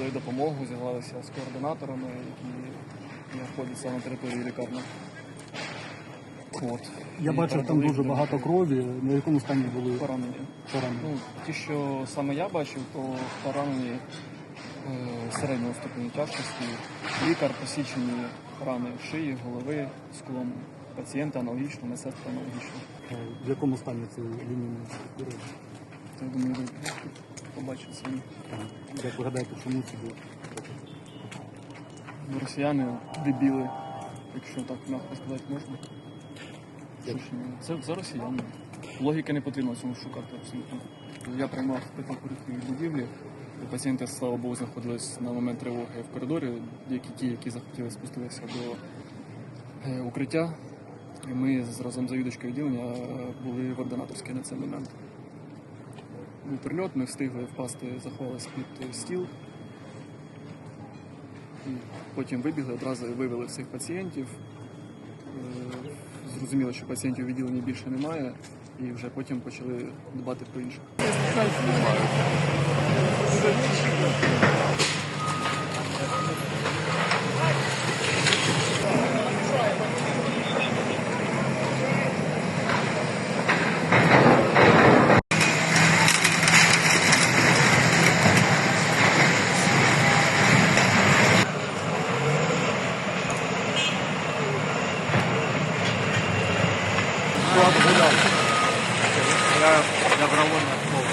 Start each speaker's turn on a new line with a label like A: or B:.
A: надає допомогу, з'явилися з координаторами, які знаходяться на території лікарні. От.
B: Я
A: І
B: бачив там
A: передали
B: дуже багато крові. На якому стані були
A: поранені.
B: поранені?
A: Ну, ті, що саме я бачив, то поранені е, середнього ступеню тяжкості. Лікар посічені рани шиї, голови, склом пацієнта аналогічно, медсестра аналогічно.
B: Е, В якому стані ці?
A: То, Я думаю, ви побачите самі.
B: Як ви гадаєте, чому це було?
A: Росіяни дебіли, якщо так м'яко сказати можна. Що ж, ну, Це за росіяни. Логіки не потрібно в цьому шукати абсолютно. Я приймав теплопорядкові будівлі. Пацієнти, слава Богу, знаходились на момент тривоги в коридорі, які ті, які захотіли спустилися до е, укриття. І ми з- разом з завідувачкою відділення е, були в ординаторській на цей момент. Був прильот, ми встигли впасти, заховалися під стіл. Потім вибігли, одразу вивели всіх пацієнтів. Е, Зрозуміло, що пацієнтів у відділенні більше немає, і вже потім почали дбати про інших.
C: Добровольно шел.